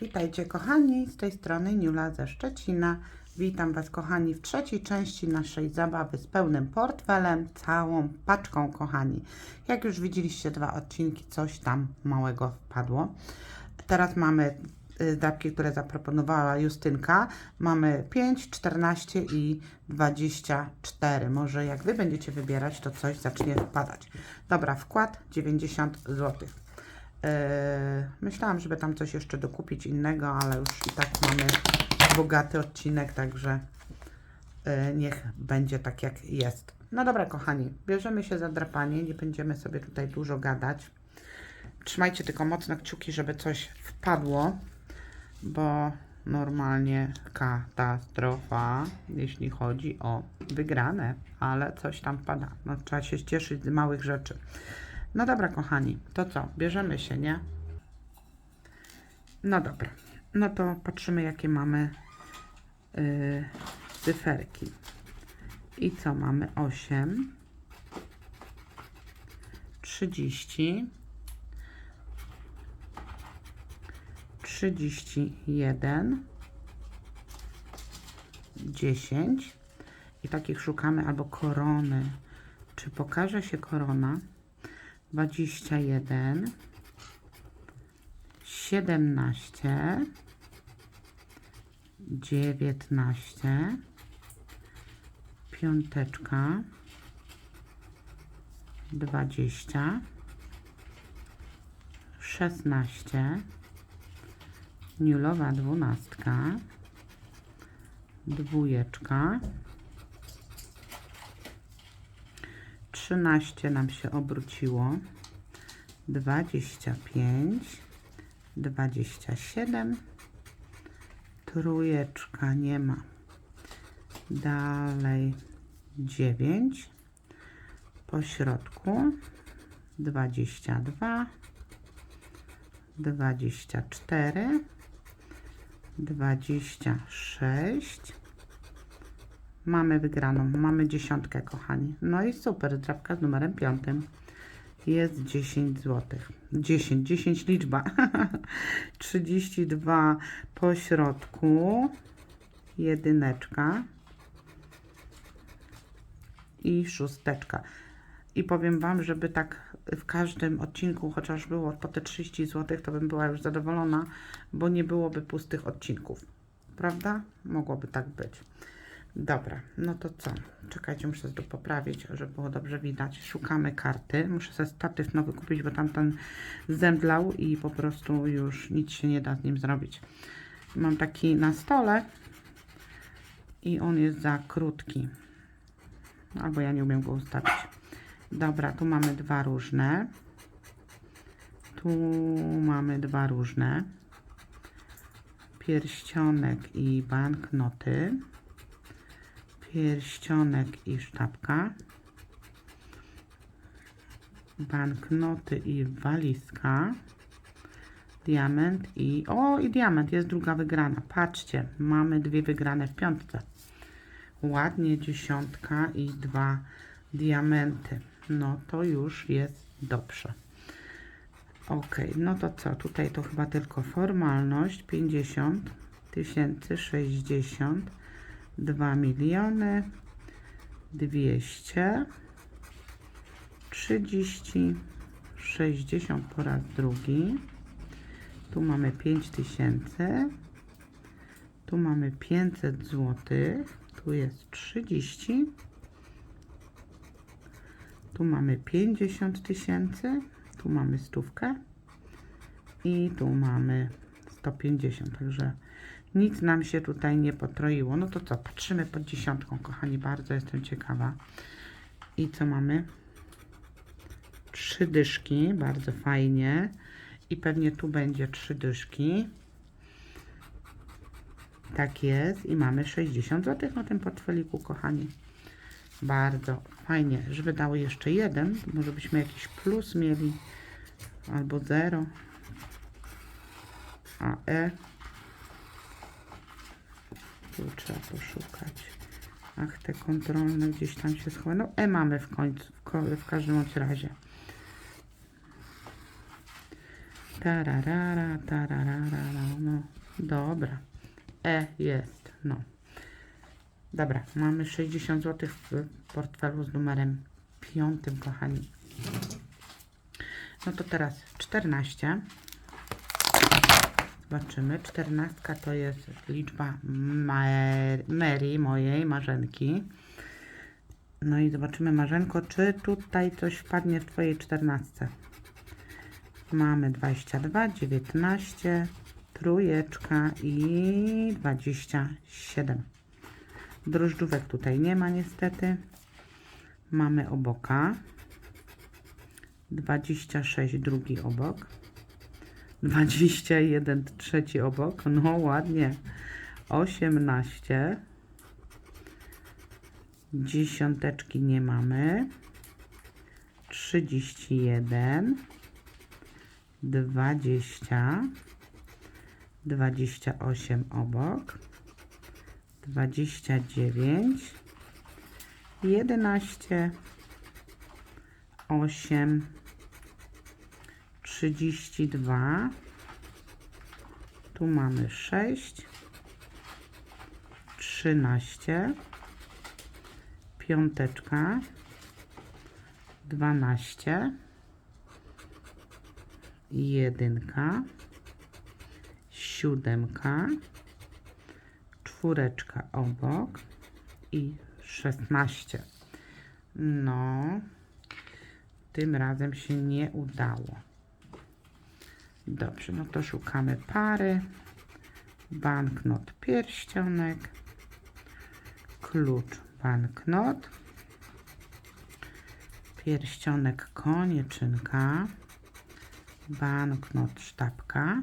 Witajcie kochani, z tej strony Niula ze Szczecina. Witam Was kochani w trzeciej części naszej zabawy z pełnym portfelem, całą paczką kochani. Jak już widzieliście dwa odcinki, coś tam małego wpadło. Teraz mamy y, drapki, które zaproponowała Justynka. Mamy 5, 14 i 24. Może jak Wy będziecie wybierać, to coś zacznie wpadać. Dobra, wkład 90 zł. Yy, myślałam, żeby tam coś jeszcze dokupić innego, ale już i tak mamy bogaty odcinek, także yy, niech będzie tak jak jest. No dobra, kochani, bierzemy się za drapanie, nie będziemy sobie tutaj dużo gadać. Trzymajcie tylko mocno kciuki, żeby coś wpadło, bo normalnie katastrofa, jeśli chodzi o wygrane, ale coś tam pada. No, trzeba się cieszyć z małych rzeczy. No dobra, kochani, to co? Bierzemy się, nie? No dobra. No to patrzymy, jakie mamy yy, cyferki. I co mamy? 8, 30, 31, 10. I takich szukamy albo korony. Czy pokaże się korona? 21, 17, 19, piąteczka, 20, 16, niulowa dwunastka, dwójeczka, 13 nam się obróciło, 25, 27, trójeczka nie ma, dalej 9, po środku 22, 24, 26, Mamy wygraną, mamy dziesiątkę, kochani. No i super, drapka z numerem piątym. Jest 10 zł. 10, 10 liczba. 32 po środku. Jedyneczka. I szósteczka. I powiem Wam, żeby tak w każdym odcinku, chociaż było po te 30 zł, to bym była już zadowolona, bo nie byłoby pustych odcinków. Prawda? Mogłoby tak być. Dobra, no to co? Czekajcie, muszę to poprawić, żeby było dobrze widać. Szukamy karty. Muszę sobie statyw nowy kupić, bo tamten zemdlał i po prostu już nic się nie da z nim zrobić. Mam taki na stole i on jest za krótki. Albo ja nie umiem go ustawić. Dobra, tu mamy dwa różne. Tu mamy dwa różne. Pierścionek i banknoty pierścionek i sztabka, banknoty i walizka, diament i... O, i diament, jest druga wygrana. Patrzcie, mamy dwie wygrane w piątce. Ładnie dziesiątka i dwa diamenty. No to już jest dobrze. Ok, no to co? Tutaj to chyba tylko formalność. 50 tysięcy, 60 2 miliony 200 30 60 po raz drugi. Tu mamy 5000 tu mamy 500 zł tu jest 30 tu mamy 50 tysięcy. Tu mamy stówkę. I tu mamy 150 także nic nam się tutaj nie potroiło. No to co, patrzymy pod dziesiątką, kochani, bardzo jestem ciekawa. I co mamy? Trzy dyszki, bardzo fajnie. I pewnie tu będzie trzy dyszki. Tak jest. I mamy 60 zł na tym portfeliku, kochani. Bardzo fajnie, żeby dało jeszcze jeden. Może byśmy jakiś plus mieli. Albo zero. A E tu trzeba poszukać. Ach, te kontrolne gdzieś tam się schowały. No E mamy w końcu, w, w każdym razie. Tararara, tararara, no. Dobra. E jest, no. Dobra, mamy 60 zł w portfelu z numerem 5, kochani. No to teraz 14. Zobaczymy. 14 to jest liczba Mary, mojej marzenki. No i zobaczymy, Marzenko, czy tutaj coś wpadnie w Twojej 14. Mamy 22, 19, trójeczka i 27. Drożdżówek tutaj nie ma niestety. Mamy oboka. 26 drugi obok. 21 trzeci obok. No ładnie. 18. Dziesiąteczki nie mamy. 31. 20. 28 obok. 29. 11. 8. 32. Tu mamy 6. 13. Piąteczka. 12. Jedynka. Siódemka. Czwóreczka obok. I 16. No, tym razem się nie udało. Dobrze, no to szukamy pary. Banknot pierścionek. Klucz banknot. Pierścionek konieczynka. Banknot sztabka.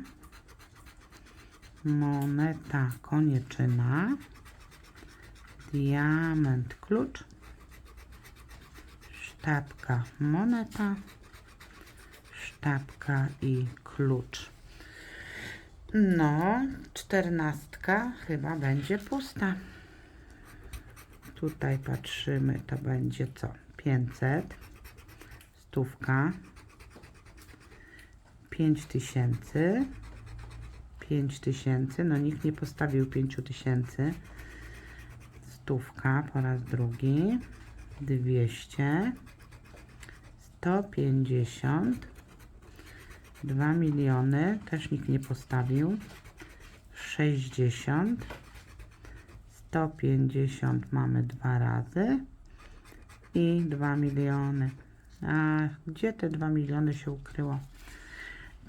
Moneta konieczyna. Diament klucz. Sztabka moneta. Sztabka i klucz. No, czternastka chyba będzie pusta. Tutaj patrzymy, to będzie co? 500, stówka, 5000, 5000, no nikt nie postawił 5000, stówka po raz drugi, 200, 150, 2 miliony, też nikt nie postawił, 60, 150 mamy dwa razy i 2 miliony. A gdzie te 2 miliony się ukryło?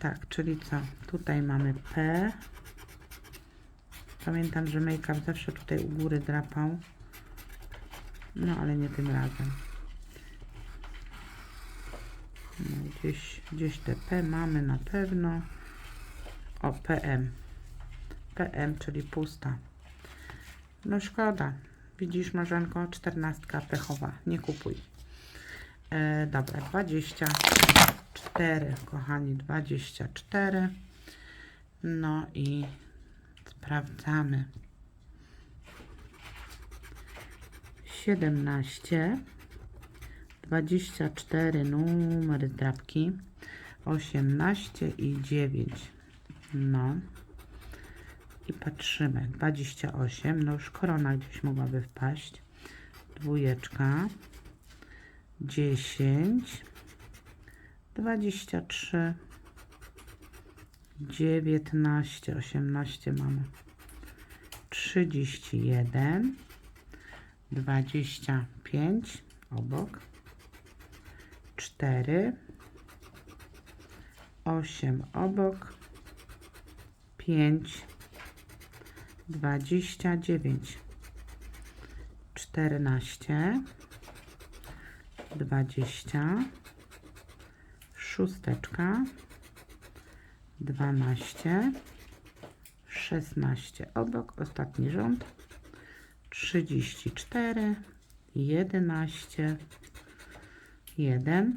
Tak, czyli co? Tutaj mamy P. Pamiętam, że make-up zawsze tutaj u góry drapał. No, ale nie tym razem. Gdzieś, gdzieś te P mamy na pewno. O, PM. PM, czyli pusta. No szkoda. Widzisz, Marzenko, czternastka pechowa. Nie kupuj. E, dobra, 24, kochani, 24. No i sprawdzamy. 17, 24, numer drapki, 18 i 9. No i patrzymy. 28, no już korona gdzieś mogłaby wpaść. Dwójeczka. 10. 23. 19, 18 mamy. 31. 25 obok. 4. 8 obok. 5 dwadzieścia dziewięć, czternaście, dwadzieścia, szósteczka, dwanaście, szesnaście, obok, ostatni rząd, trzydzieści cztery, jedenaście, jeden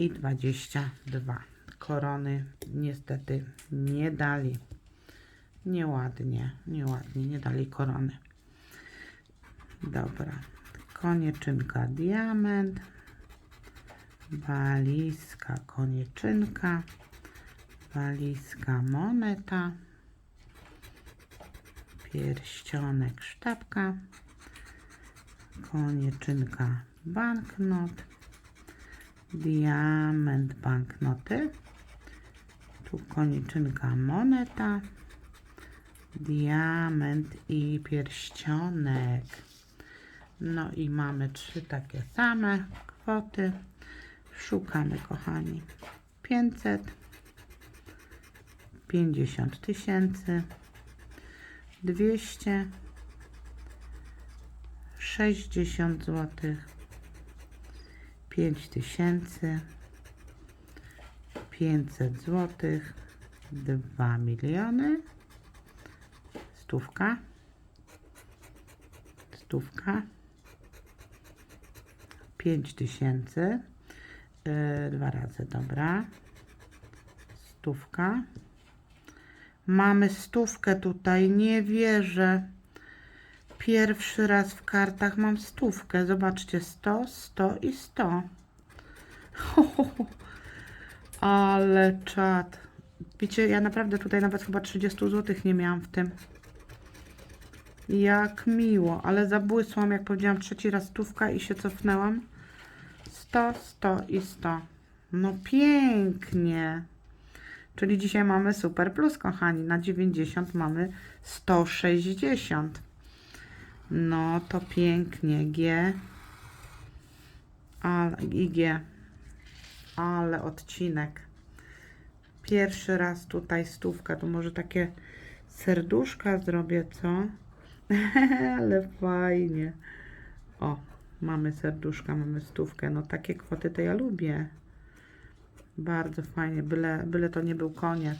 i dwadzieścia dwa. Korony niestety nie dali. Nieładnie, nieładnie, nie dali korony. Dobra, konieczynka diament, walizka konieczynka, walizka moneta, pierścionek sztabka, konieczynka banknot, diament banknoty, tu koniczynka moneta, diament i pierścionek. No i mamy trzy takie same kwoty. Szukamy, kochani. 500, 50 tysięcy, 200, 60 zł, 5 tysięcy, 500 zł, 2 miliony, stówka, stówka, 5 tysięcy, yy, dwa razy, dobra, stówka. Mamy stówkę tutaj, nie wierzę. Pierwszy raz w kartach mam stówkę. Zobaczcie, 100, 100 i 100. Ale czad. Wiecie, ja naprawdę tutaj nawet chyba 30 zł nie miałam w tym. Jak miło, ale zabłysłam, jak powiedziałam, trzeci raz stówka i się cofnęłam. 100, 100 i 100. No pięknie. Czyli dzisiaj mamy super plus, kochani. Na 90 mamy 160. No to pięknie. G. Ale, i G. Ale odcinek. Pierwszy raz tutaj stówka. Tu może takie serduszka zrobię, co? Ale fajnie. O, mamy serduszka, mamy stówkę. No takie kwoty to ja lubię. Bardzo fajnie, byle, byle to nie był koniec.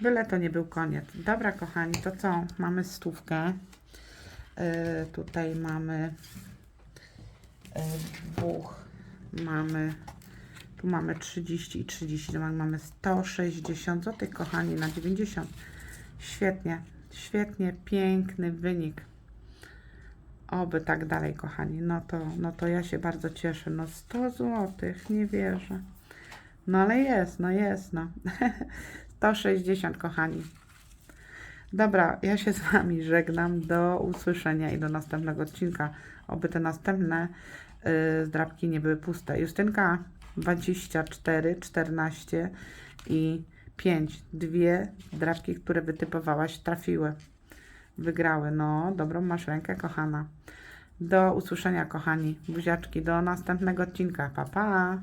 Byle to nie był koniec. Dobra, kochani, to co? Mamy stówkę. Yy, tutaj mamy yy, dwóch. Mamy tu mamy 30 i 30. to Mamy 160 zł, kochani, na 90. Świetnie, świetnie, piękny wynik. Oby tak dalej, kochani. No to, no to ja się bardzo cieszę. No 100 zł, nie wierzę. No ale jest, no jest, no. 160, kochani. Dobra, ja się z Wami żegnam. Do usłyszenia i do następnego odcinka. Oby te następne yy, zdrabki nie były puste. Justynka 24, 14 i 5. Dwie drapki, które wytypowałaś, trafiły. Wygrały. No, dobrą masz rękę, kochana. Do usłyszenia, kochani. Buziaczki. Do następnego odcinka. Pa, pa.